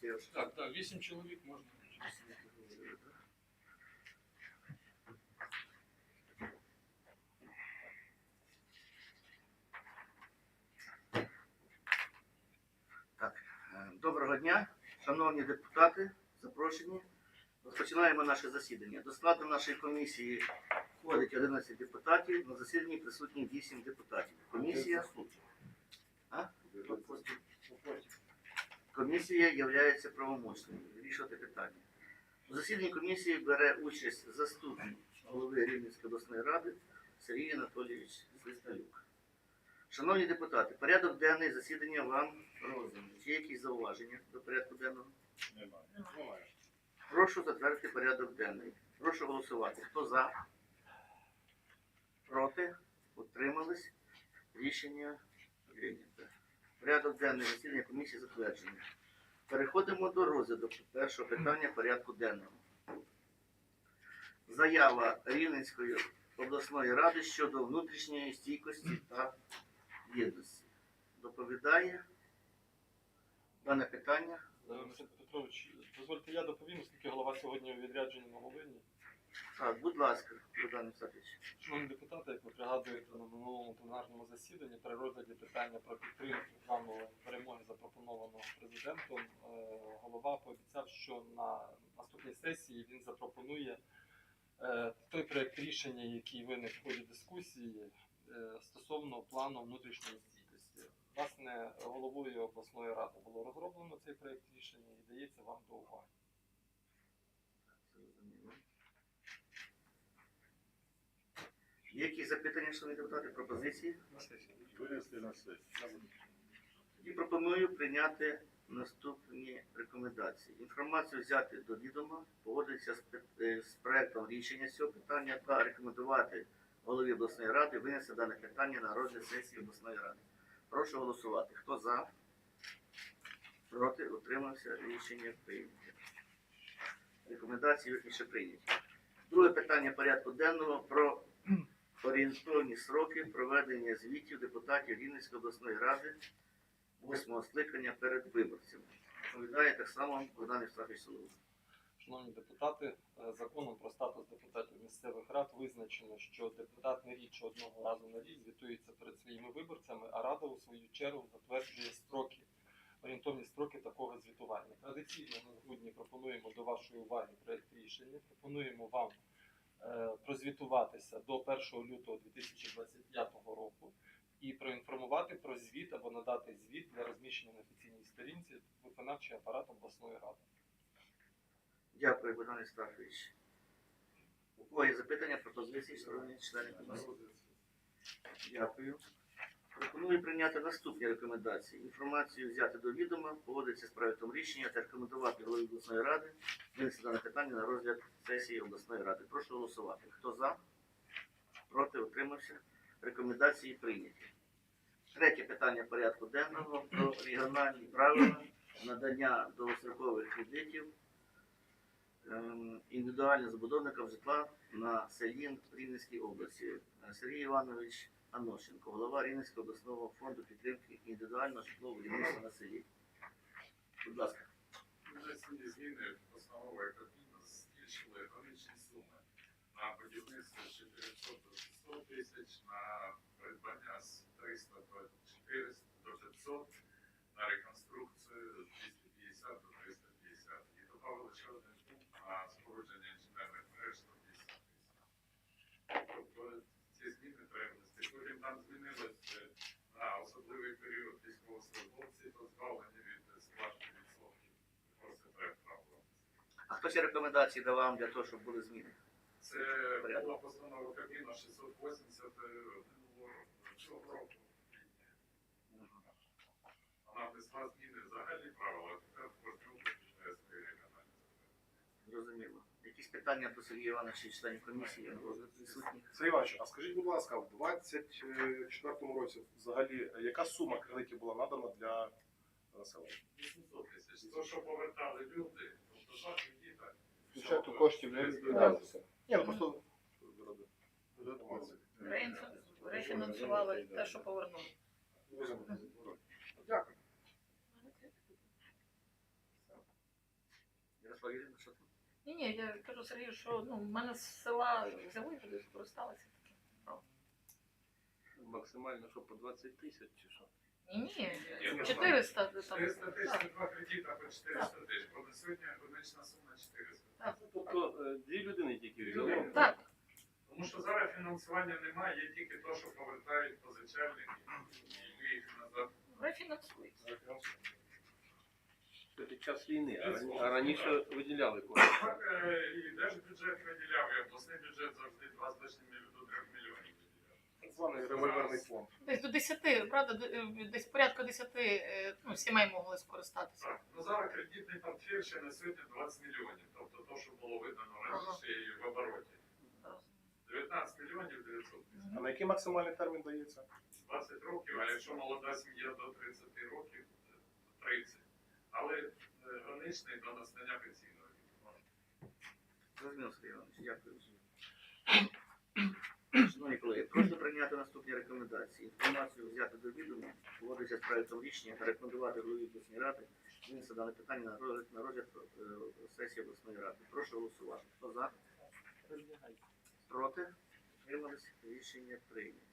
Так, так, вісім чоловік можна. Е, Доброго дня, шановні депутати, запрошені. Розпочинаємо наше засідання. До складу нашої комісії входить 11 депутатів, на засіданні присутні 8 депутатів. Комісія а? Комісія є правомочною вирішувати питання. У засіданні комісії бере участь заступник голови Рівненської обласної ради Сергій Анатолійович Свисталюк. Шановні депутати, порядок денний засідання вам розданий. Чи є якісь зауваження до порядку денного? Немає. Прошу затвердити порядок денний. Прошу голосувати. Хто за? Проти? Утримались? Рішення прийнято. Порядок денний засідання комісії затверджений. Переходимо до розгляду першого питання порядку денного. Заява Рівненської обласної ради щодо внутрішньої стійкості та єдності. Доповідає дане питання. Петрович, дозвольте я доповім, оскільки голова сьогодні у відрядженні на Волині. Так, будь ласка, Богдан Мустафович. Шановні депутати, як ви пригадуєте на минулому пленарному засіданні при розгляді питання про підтримку плану перемоги запропонованого президентом, е, голова пообіцяв, що на наступній сесії він запропонує е, той проект рішення, який виник в ході дискусії е, стосовно плану внутрішньої стійкості. Власне, головою обласної ради було розроблено цей проект рішення і дається вам до уваги. Зрозуміло. Є якісь запитання, шановні депутати, пропозиції? Винесли на сесію. Тоді пропоную прийняти наступні рекомендації. Інформацію взяти до відома, погодитися з, е, з проектом рішення з цього питання та рекомендувати голові обласної ради винести дане питання на розгляд сесії обласної ради. Прошу голосувати. Хто за? Проти? Утримався? Рішення прийнято. Рекомендації вірніше прийняті. Друге питання порядку денного про орієнтовні сроки проведення звітів депутатів Рівненської обласної ради восьмого скликання перед виборцями. Доповідає так само Богдан Євстафович Соловей. Шановні депутати, е, законом про статус депутатів місцевих рад визначено, що депутат не рідше одного разу на рік звітується перед своїми виборцями, а рада у свою чергу затверджує строки, орієнтовні строки такого звітування. Традиційно ми в грудні пропонуємо до вашої уваги проект рішення. Пропонуємо вам прозвітуватися до 1 лютого 2025 року і проінформувати про звіт або надати звіт для розміщення на офіційній сторінці виконавчий апарат обласної ради. Дякую, Богдан Стафович. У кого є запитання, пропозиції, шановні членів комісії? Дякую. Пропоную прийняти наступні рекомендації. Інформацію взяти до відома, погодитися з проектом рішення та рекомендувати голові обласної ради винести дане питання на розгляд сесії обласної ради. Прошу голосувати. Хто за? Проти? Утримався? Рекомендації прийняті. Третє питання порядку денного про регіональні правила надання довгострокових кредитів ем, індивідуальним забудовникам житла на селі Рівненській області. Сергій Іванович Анощенко, голова Рівненського обласного фонду підтримки індивідуального житлового будівництва на селі. Будь ласка. Внесені зміни постанови Кабміну збільшили граничні суми на будівництво з 400 до 600 тисяч, на придбання з 300 до 400 до 500, на реконструкцію з 250 до 350. І додали ще один пункт на спорудження інженерних мереж 150 тисяч. Тобто ці зміни треба внести. Потім там змінилось е, на особливий період військовослужбовці позбавлені від сплати відсотків. Просто треба правило. А хто ще рекомендації давав вам для того, щоб були зміни? Це була постанова Кабміну 680 минулого року. Вона внесла зміни в загальні правила, а тепер кожен починає свої регіональні Зрозуміло. Якісь питання до Сергія Івановича і членів комісії розгляд присутніх? Сергій Іванович, а скажіть, будь ласка, в 24-му році взагалі яка сума кредитів була надана для населення? 800 тисяч. То, що повертали люди, тобто діти. Бюджету коштів не виділялося. Ні, ну просто Рефінансували те, що повернули. Дякую. Ні, ні, я кажу Сергію, що ну, в мене з села взяли туди скористалися. Максимально, що по 20 тисяч чи що? Ні, ні, Ні, 400 там. 400 тисяч два кредита по 400 тисяч. Бо на сьогодні одинична сума 400. Тобто дві людини тільки взяли. Так, Тому що зараз фінансування немає, є тільки те, що повертають позичальники, і ми їх назад. рефінансується. Це під час війни, а рані- а раніше виділяли кошти. Так, е, і держбюджет виділяв, і обласний бюджет завжди 2 з лишнім мільйонів до 3 мільйонів званий револьверний фонд. Десь до 10, правда, е, десь порядка 10 е, ну, сімей могли скористатися. Так, ну зараз кредитний портфель ще на сьогодні 20 мільйонів, тобто то, що було видано раніше і в обороті. 19 мільйонів 900 тисяч. А на який максимальний термін дається? 20 років, а якщо молода сім'я до 30 років, то 30. Але е, граничний до настання пенсійного віку. Зрозуміло, Сергій Іванович, дякую. Шановні колеги, прошу прийняти наступні рекомендації. Інформацію взяти до відома, поводитися з проектом рішення та рекомендувати голові обласної ради винести дане питання на розгляд, на розгляд е, сесії обласної ради. Прошу голосувати. Хто за? Проти? Утримались? Рішення прийнято.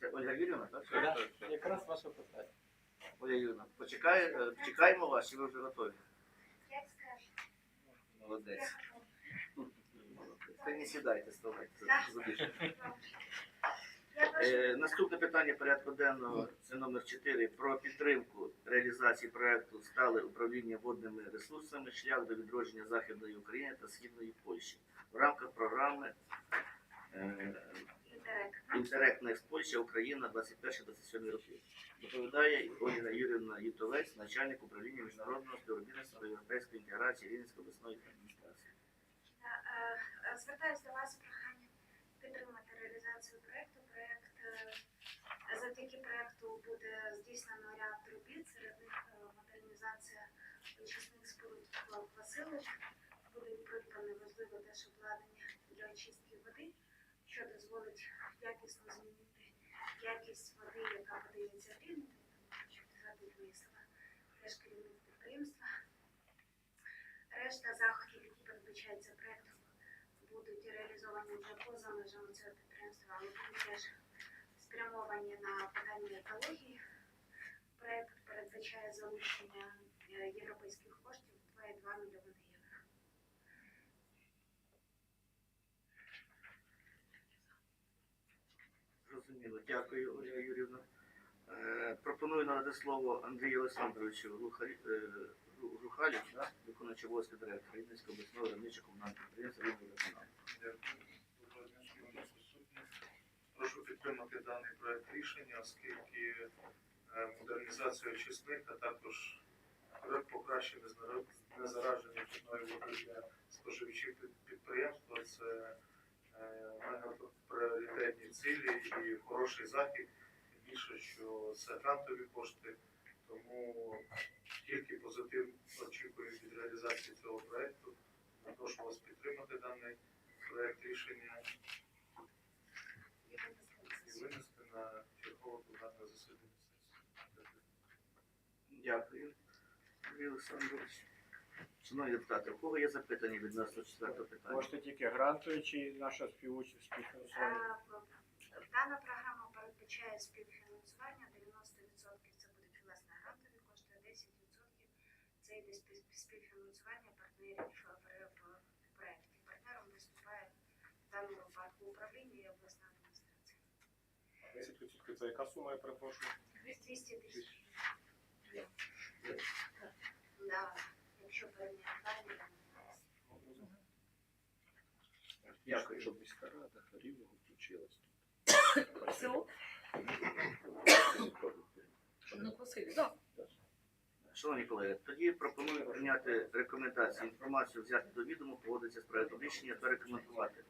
Це Ольга Юрівна, так? Да, Якраз ваше питання. Ольга Юрівна, почекай, е, чекаємо вас, чи ви вже готові? Як скажеш. Молодець. Та не сідайте, ставайте. Е, Наступне питання порядку денного це номер 4 про підтримку реалізації проекту стале управління водними ресурсами шлях до відродження Західної України та Східної Польщі в рамках програми е, інтерект. Інтерект Польща Україна 21-27 роки. Доповідає Ольга Юрівна Ютовець, начальник управління міжнародного співробітництва та європейської інтеграції Рівненської обласної адміністрації. Та, Звертаюся до вас з проханням підтримати реалізацію проекту. Проект е, завдяки проекту буде здійснено ряд робіт, серед них е, модернізація очисних споруд в Василові. Буде придбане важливе теж обладнання для очистки води, що дозволить якісно змінити якість води, яка подається в Рівне, щоб згадати висла. Теж керівник підприємства. Решта заходів, які передбачаються проектом, будуть реалізовані вже поза межами цього підприємства, але будуть теж спрямовані на питання екології. Проект передбачає залучення е, європейських коштів 2,2 мільйони євро. Зрозуміло. Дякую, Ольга Юрівна. Е, Пропоную надати слово Андрію Олександровичу Глухарі- е, Гру- Грухалю, да? виконуючи обов'язки директора Рівненського обласного виробничого комунального підприємства «Рівневодоканал». Прошу підтримати даний проект рішення, оскільки е, модернізація очисних, а також покращення незараження питної води для споживачів під- підприємства це е, пріоритетні цілі і хороший захід. Більше, що це грантові кошти, тому тільки позитив очікуємо від реалізації цього проекту. Прошу вас підтримати даний проект рішення і винести на чергове пленарне засідання сесії. Дякую, Андрій Олександрович. Шановні депутати, у кого є запитання відносно четвертого питання? Можете тільки грантові чи наша співучасть співфінансування? Е, Дана програма передбачає співфінансування це йде спів- співфінансування партнерів е, в в проєкті. Партнером виступає в даному випадку управління і обласна адміністрація. 10% це яка сума, я перепрошую? 200 тисяч. Да, якщо порівняти далі, Дякую. Щоб міська рада рівного включилась. село, щоб не просили. Так. Шановні колеги, тоді пропоную прийняти рекомендації. Інформацію взяти до відома, поводитися з проектом рішення та рекомендувати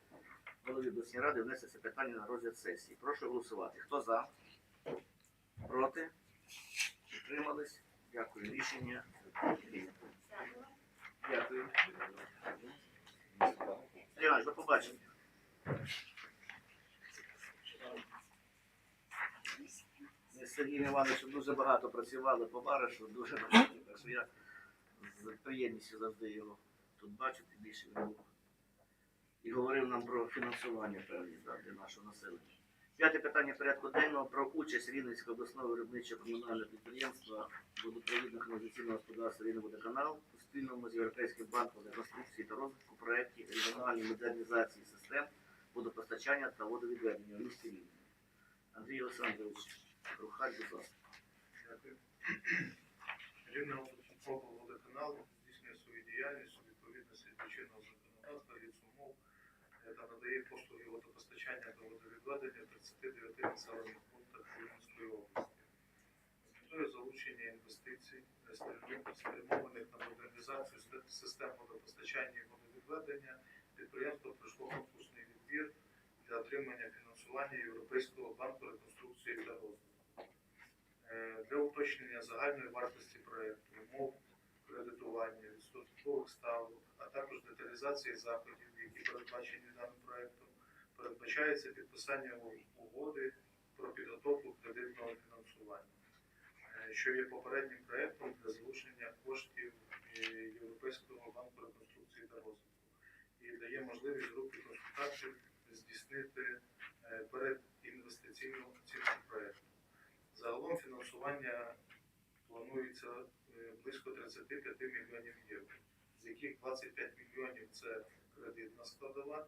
голові обласної ради внести це питання на розгляд сесії. Прошу голосувати. Хто за? Проти? Утримались? Дякую. Рішення прийнято. Дякую. Дякую. До побачення. З Сергієм Івановичем дуже багато працювали по баришу, дуже багато. Так що я з приємністю завжди його тут бачити, більше він. І говорив нам про фінансування певні для нашого населення. П'яте питання порядку денного про участь Рівненського обласного виробничого комунального підприємства водопровідного каналізаційного господарства Рівневодоканал у спільному з Європейським банком реконструкції та розвитку проєкті регіональної модернізації систем водопостачання та водовідведення у місті Рівне. Андрій Олександрович, Рухаль, будь ласка. Облводоканал здійснює свою діяльність у відповідності до чинного законодавства від умов та надає послуги водопостачання та водовідведення 39 населених пунктах Рівненської області. Метою залучення інвестицій, спрямованих на модернізацію систем водопостачання і водовідведення, підприємство пройшло конкурсний відбір для отримання фінансування Європейського банку реконструкції та розвитку. Е, для уточнення загальної вартості проєкту, умов кредитування, відсоткових ставок, а також деталізації заходів, які передбачені даним проєктом, передбачається підписання угоди про підготовку кредитного фінансування, е, що є попереднім проєктом для залучення коштів е, Європейського банку реконструкції та розвитку і дає можливість групі консультантів здійснити передінвестиційну оцінку проєкту. Загалом фінансування планується е, близько 35 мільйонів євро, з яких 25 мільйонів це кредитна складова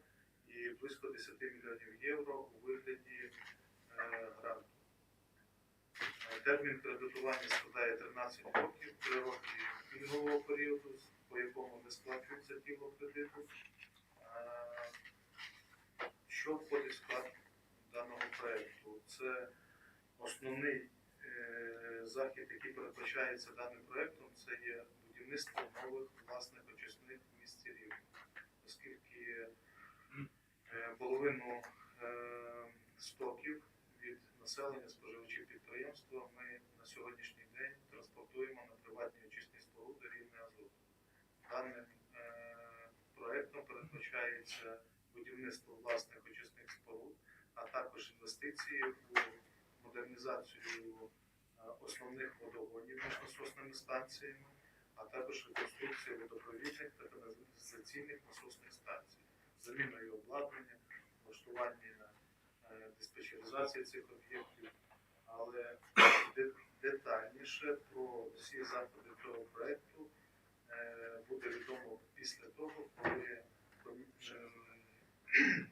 і близько 10 мільйонів євро у вигляді е, гранту. Е, Термін кредитування складає 13 років, 3 роки пільгового періоду, по якому не сплачується тіло кредиту. Що входить в склад даного проєкту? Це Основний е, захід, який передбачається даним проектом, це є будівництво нових власних очисних в місті оскільки е, половину е, стоків від населення споживачів підприємства ми на сьогоднішній день транспортуємо на приватні очисні споруди рівне азоту. Даним проектом передбачається будівництво власних очисних споруд, а також інвестиції у модернізацію е, основних водогонів між насосними станціями, а також реконструкція водопровідних та каналізаційних насосних станцій, заміною обладнання, влаштування е, диспетчеризації цих об'єктів, але детальніше про всі заходи цього проекту е, буде відомо після того, коли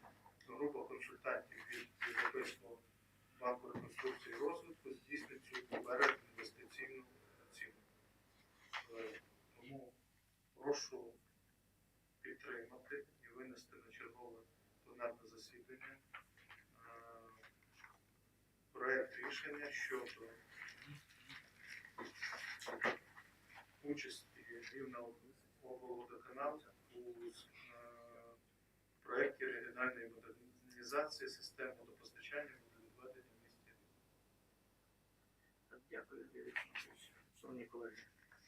група консультантів від Європейського банку реконструкції і розвитку здійснить цю передінвестиційну оцінку. Е, Тому прошу підтримати і винести на чергове пленарне засідання е, проект рішення щодо участі Рівного облводоканалу у е, проєкті регіональної модернізації систем водопостачання і водовідведення в місті Рівне. Дякую, Андрій Олександрович. Шановні колеги,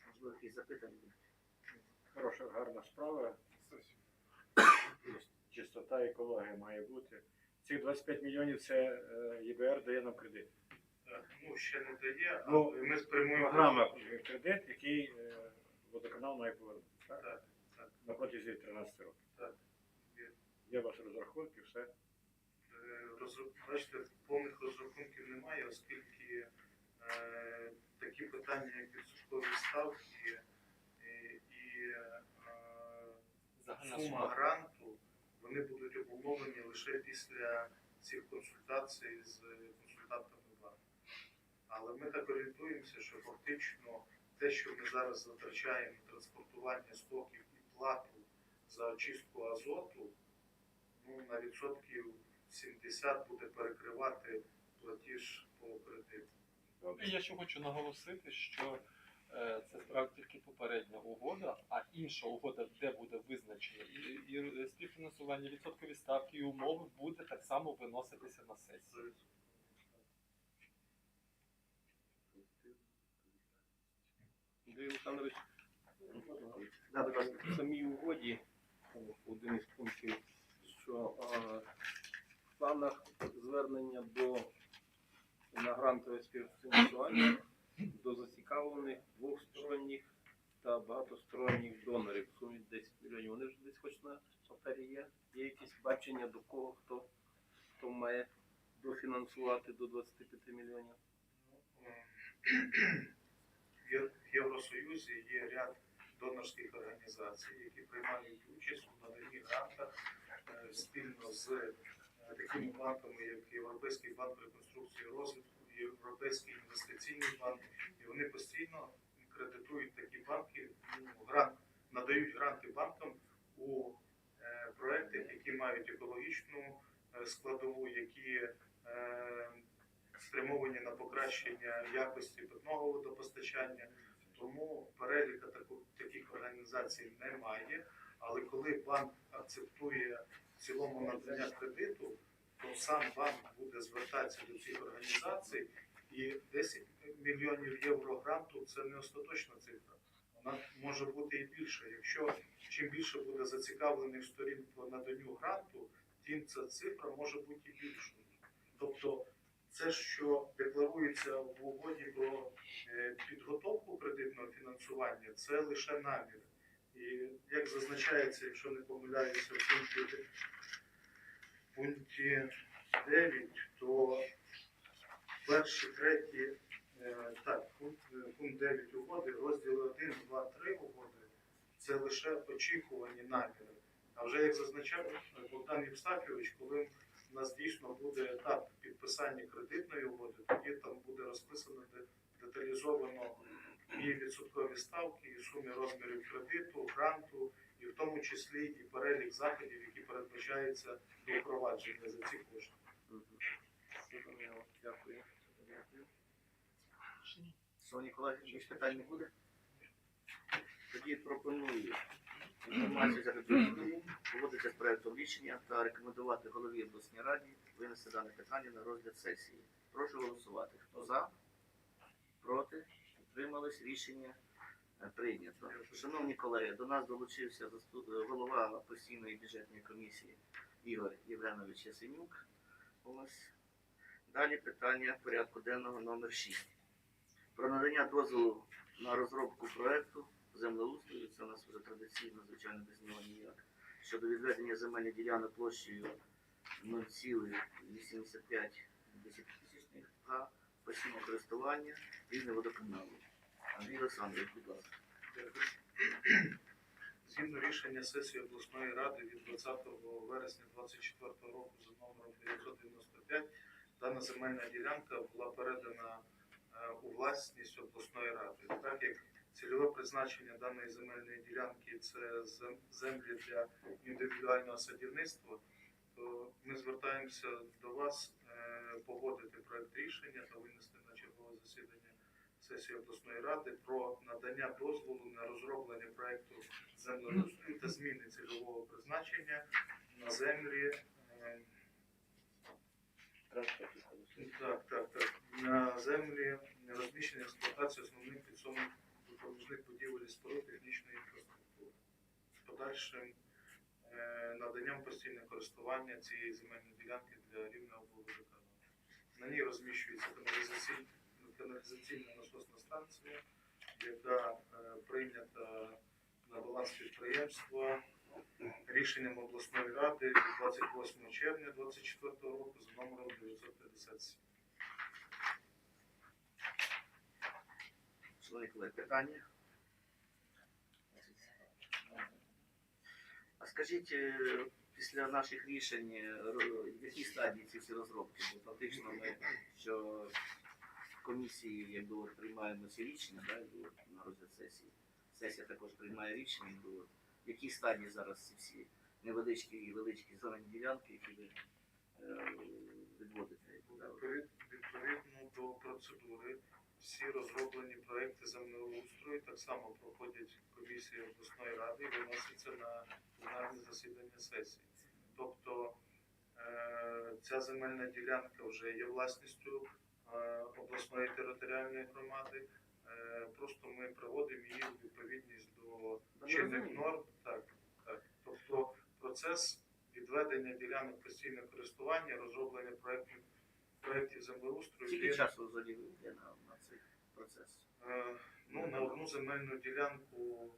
можливо, якісь запитання? Хороша, гарна справа. Чистота, екологія має бути. Цих 25 мільйонів це е, ЄБР дає нам кредит. Ну, ще не дає, Ну, але ми спрямуємо Програма кредит, який е, водоканал має повернути. Так? Так, так. На протязі 13 років. Так. Є. Є у розрахунки, все. Е, розру- Бачите, повних розрахунків немає, оскільки такі питання, як відсоткові ставки е, і е, сума сума гранту, вони будуть обумовлені лише після цих консультацій з консультантами банку. Але ми так орієнтуємося, що фактично те, що ми зараз затрачаємо транспортування стоків і плату за очистку азоту, ну, на відсотків 70 буде перекривати платіж по кредиту. І я ще хочу наголосити, що е, це справді тільки попередня угода, а інша угода, де буде визначена і, і співфінансування, відсоткові ставки і умови буде так само виноситися на сесію. Андрій Олександрович, в самій угоді один із пунктів, що а, в планах звернення до на грантове співфінансування до зацікавлених двохсторонніх та багатосторонніх донорів в сумі 10 мільйонів. Вони вже десь хоч на папері є. Є якісь бачення до кого, хто, хто має дофінансувати до 25 мільйонів. В Євросоюзі є ряд донорських організацій, які приймають участь у наданні грантах е, спільно з такими банками, як Європейський банк реконструкції і розвитку, Європейський інвестиційний банк, і вони постійно кредитують такі банки, ну, грант, надають гранти банкам у е, проектах, які мають екологічну е, складову, які е, спрямовані на покращення якості питного водопостачання. Тому переліка таких організацій немає. Але коли банк акцептує цілому надання кредиту, то сам банк буде звертатися до цих організацій, і 10 мільйонів євро гранту це не остаточна цифра. Вона може бути і більше. Якщо чим більше буде зацікавлених сторін по наданню гранту, тим ця цифра може бути і більшою. Тобто це, що декларується в угоді про е, підготовку кредитного фінансування, це лише намір. І як зазначається, якщо не помиляюся, в пункті, в пункті 9, то перші, треті, е, так, пункт, е, пункт 9 угоди, розділ 1, 2, 3 угоди, це лише очікувані наміри. А вже як зазначав Богдан Євстафійович, коли у нас дійсно буде етап підписання кредитної угоди, тоді там буде розписано де- деталізовано і відсоткові ставки, і суми розмірів кредиту, гранту, і в тому числі і перелік заходів, які передбачаються до впровадження за ці кошти. Дякую. Дякую. Шановні колеги, більш питань не буде? Тоді пропоную інформацію взяти до відома, погодити з проектом рішення та рекомендувати голові обласній раді винести дане питання на розгляд сесії. Прошу голосувати. Хто за? Проти? Утримались? Рішення е, прийнято. Шановні колеги, до нас долучився е, голова постійної бюджетної комісії Ігор Євгенович Ясенюк. Ось. Далі питання порядку денного номер 6 про надання дозволу на розробку проекту землеустрою, це у нас вже традиційно, звичайно, без нього ніяк, щодо відведення земельних ділянок площею 0,85 тисячних га постійного користування рівне водоканалу. Андрій Олександрович, будь ласка. Згідно рішення сесії обласної ради від 20 вересня 2024 року за номером 995, дана земельна ділянка була передана е, у власність обласної ради. Так як цільове призначення даної земельної ділянки це землі для індивідуального садівництва, то ми звертаємося до вас е, погодити проект рішення та винести на чергове засідання сесії обласної ради про надання дозволу на розроблення проекту землеустрою та зміни цільового призначення на землі. е, Так, так, так. На землі розміщення експлуатації основних підсобних допоміжних будівель і споруд технічної інфраструктури з подальшим е, наданням постійного користування цієї земельної ділянки для рівного водоканалу. На ній розміщується каналізаційна, каналізаційна насосна станція, яка е, прийнята на баланс підприємства рішенням обласної ради 28 червня 2024 року за номером 957. Шановні колеги, питання? А скажіть, е, після наших рішень, е, в якій стадії ці всі розробки? Бо фактично ми, що комісії якби, от, приймаємо ці рішення, да, на розгляд сесії. Сесія також приймає рішення, от, в якій стадії зараз ці всі невеличкі і величкі зелені ділянки, які ви е, відводите? Відповідно до процедури, всі розроблені проекти землеустрою так само проходять комісії обласної ради і виносяться на пленарне засідання сесії. Тобто е, ця земельна ділянка вже є власністю обласної територіальної громади. Е, Просто ми приводимо її у відповідність до чинних норм. Так, так. Тобто процес відведення ділянок постійного користування, розроблення проєктів проєктів землеустрою Скільки є, часу йде на, на цей процес? е, Ну, на одну земельну ділянку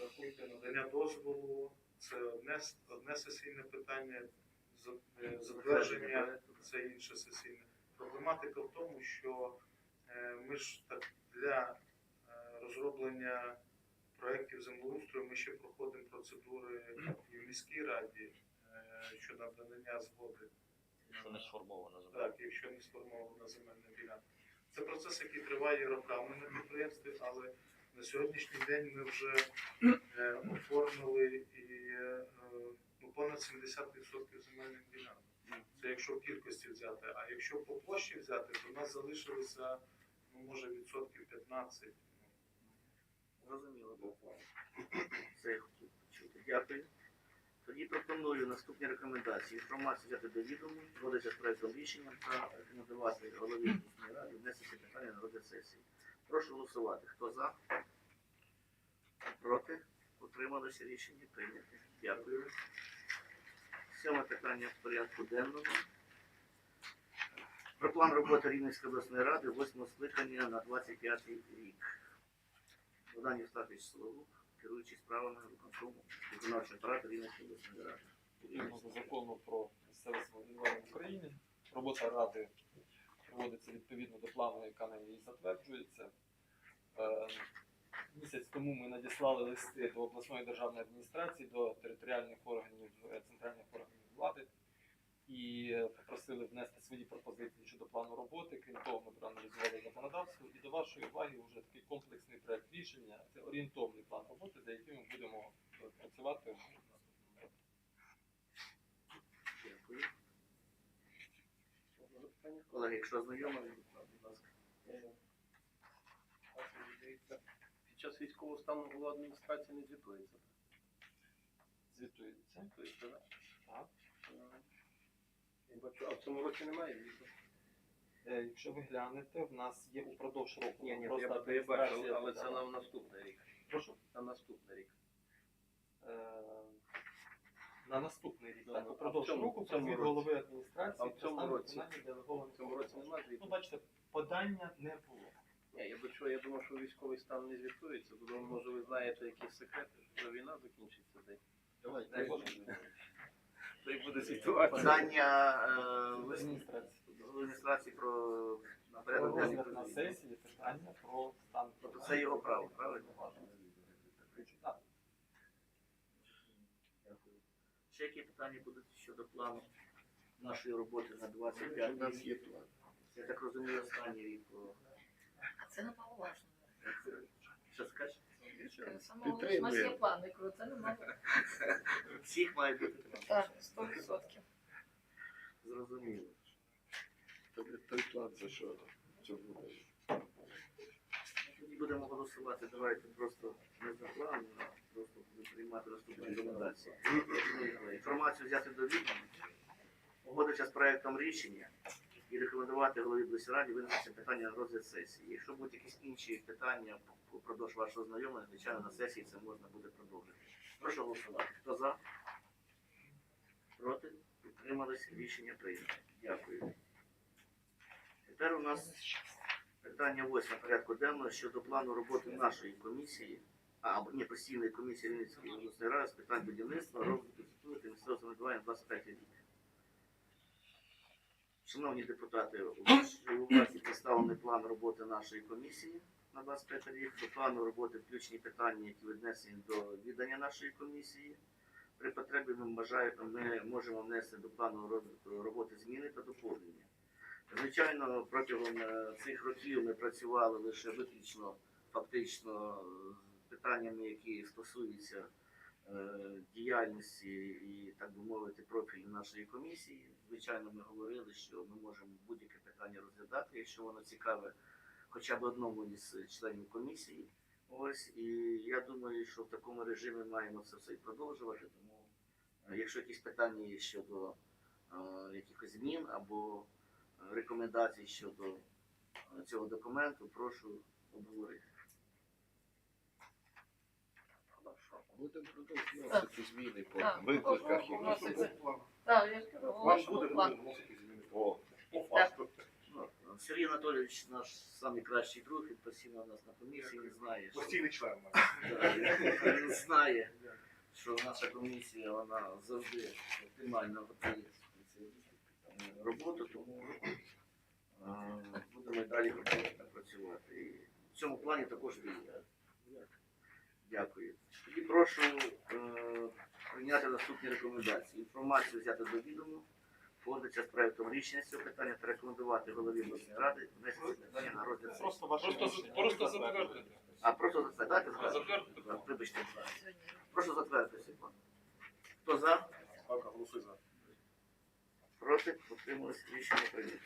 рахуйте надання дозволу. Це одне, одне сесійне питання, е, затвердження це інше сесійне. Проблематика в тому, що е, ми ж так для е, розроблення проєктів землеустрою ми ще проходимо процедури в міській раді е, щодо надання згоди. Що не сформовано Так, якщо не сформована земельна ділянка. Це процес, який триває роками на підприємстві, але на сьогоднішній день ми вже оформили і ну, понад 70% земельних ділянок. Це якщо в кількості взяти. А якщо по площі взяти, то в нас залишилося, ну, може, відсотків 15. Зрозуміло. Це я хотів почути. Дякую. Тоді пропоную наступні рекомендації. Інформацію взяти до відому, згодиться з проектом рішення та рекомендувати голові міської ради внести питання на розгляд сесії. Прошу голосувати. Хто за? Проти? Утрималося рішення прийняти. Дякую. Сьоме питання в порядку денному. Про план роботи Рівненської обласної ради, восьмого скликання на 25 рік. Богдан Євстафович Соловук, керуючий справами виконкому виконавчого апарату Рівненської обласної ради. Відповідно до закону про місцеве самоврядування в Україні, робота ради проводиться відповідно до плану, яка на ній затверджується. Місяць тому ми надіслали листи до обласної державної адміністрації, до територіальних органів е, центральних органів влади і е, попросили внести свої пропозиції щодо плану роботи. Крім того, ми проаналізували законодавство і до вашої уваги вже такий комплексний проект рішення. Це орієнтовний план роботи, за яким ми будемо е, працювати. Дякую. Колеги, якщо знайомі, будь ласка. Під час військового стану голова адміністрації не звітується. Звітується. Звітується, так? Так. Я бачу, а в цьому році немає звіту? Е, Якщо ви глянете, в нас є упродовж року. Ні, ні, просто я, я бачу, адміністрація але це подала. на наступний рік. Прошу. На наступний рік. Е, На наступний рік. Ну, Так, ну, а упродовж цьому- року в цьому звіт році? голови адміністрації А в цьому році? виконання делегованих В цьому році повноважень. немає Ну, звіту? бачите, подання не було. Ні, я бачу, я думав, що військовий стан не звітується, бо може ви знаєте якісь секрети, що війна закінчиться десь. Дай Боже. Та й буде звітувати. Подання В адміністрації. про на порядок денний на сесії питання про стан. Тобто це його право, правильно? Так. Ще які питання будуть щодо плану нашої роботи на 25 У нас є план. Я так розумію, останній рік. о, А це немаловажно. Що скажеш? Саме у нас є план, я кажу, це немаловажно. Всіх має бути. Так, 100%. Зрозуміло. Тобі той план це що? Це буде. Тоді будемо голосувати. Давайте просто не за план, а просто будемо приймати наступні рекомендації. Інформацію взяти до відома, погодитися з проектом рішення і рекомендувати голові Блисраді винести питання на розгляд сесії. Якщо будуть якісь інші питання впродовж вашого знайомого, звичайно, на сесії це можна буде продовжити. Прошу голосувати. Хто за? Проти? Утрималися? Рішення прийнято. Дякую. Тепер у нас питання восьме порядку денного щодо плану роботи нашої комісії, а, ні, постійної комісії Рівненської обласної ради з питань будівництва, розвитку та місцевого самоврядування 25 рік. Шановні депутати, у вас у вас представлений план роботи нашої комісії на 25 рік. До плану роботи включені питання, які віднесені до віддання нашої комісії. При потребі ми, можемо внести до плану роботи зміни та доповнення. Звичайно, протягом е, цих років ми працювали лише виключно фактично питаннями, які стосуються е, діяльності і, так би мовити, профілю нашої комісії. Звичайно, ми говорили, що ми можемо будь-яке питання розглядати, якщо воно цікаве хоча б одному із членів комісії. Ось і я думаю, що в такому режимі маємо це все і продовжувати. Тому, е, якщо якісь питання є щодо е, якихось змін або е, рекомендацій щодо е, цього документу, прошу обговорити. Будемо продовжувати зміни по Так, викликах. які-. Так, я ж кажу, план. вносити зміни О, по факту. Ну, Сергій Анатолійович наш самий кращий друг, він постійно у нас на комісії, він знає, що Постійний член. у нас. Да, він знає, що наша комісія вона завжди оптимально готує е, роботу, тому е, будемо і далі працювати. І в цьому плані також вірю. Дякую. Тоді прошу е, прийняти наступні рекомендації. Інформацію взяти до відому, погодитися з проектом рішення з цього питання та рекомендувати голові обласної ради внести це питання на розгляд. сесії. Просто ваше Просто, рішення. просто затвердити. А просто затвердити? Затвердити. Вибачте. Прошу затвердити. Хто за? Галка, голосуй за. Проти? Утрималися рішення прийнято.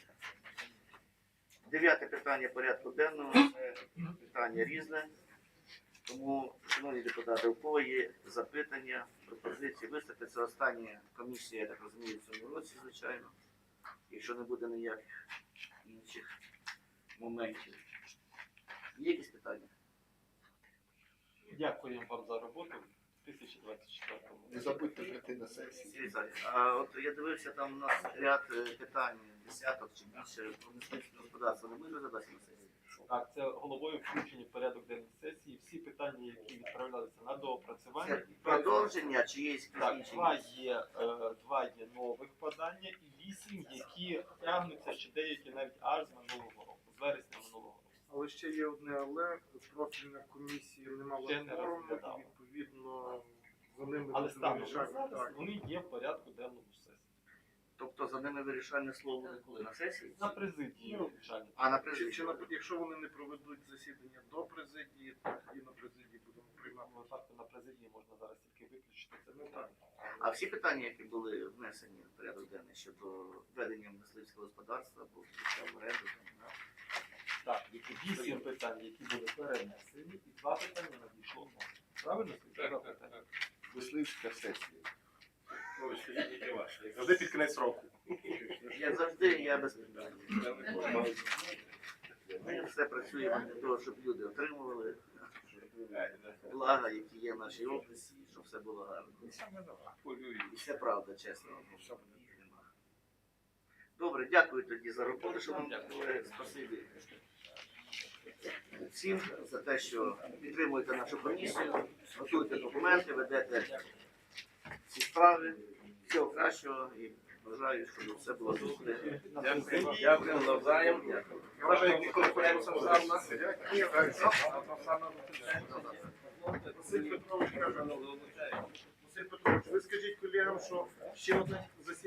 Дев'яте питання порядку денного. Це питання різне. Тому, шановні депутати, у кого є запитання, пропозиції, виступити. Це остання комісія, я так розумію, в цьому році, звичайно. Якщо не буде ніяких інших моментів. Є якісь питання? Дякуємо вам за роботу в 2024 Не забудьте прийти на сесію. А от я дивився, там у нас ряд е, питань, десяток чи більше про мисливське господарство. Не ми розглядати на сесії. Так, це головою включені в порядок денний сесії. Всі питання, які відправлялися на доопрацювання. Це продовження чи є Так, два є, е, два є нових подання і вісім, які тягнуться ще деякі навіть аж з минулого року, з вересня минулого року. Але ще є одне але профільна комісія не мала Ще не форуму, розглядала. І відповідно за ними Але станом на вирішальне зараз питання. вони є в порядку денному сесії. Тобто за ними вирішальне слово буде коли? На сесії? На президії Ну, вирішальне. А на Чи, президії? чи на, якщо вони не проведуть засідання до президії, то тоді на президії будемо приймати. випадку на президії можна зараз тільки виключити це Ну, питання. А всі питання, які були внесені в порядок денний щодо ведення мисливського господарства або взяття в оренду, там, да? Так, які вісім питань, які були перенесені, і два питання надійшло в нас. Правильно? Питання. Мисливська сесія. Ну? Завжди під кінець року. як завжди, я без питань. Ми все працюємо для того, щоб люди отримували блага, які є в нашій області, і щоб все було гарно. І все правда, чесно. Добре, дякую тоді за роботу, шановні колеги. Спасибі всім за те, що підтримуєте нашу комісію, готуєте документи, ведете ці справи. Всього кращого і бажаю, щоб все було добре. Дякую, дякую навзаєм. Які конкуренція сам нас? Василь Петрович Василь Петрович, ви скажіть колегам, що ще одне засідання.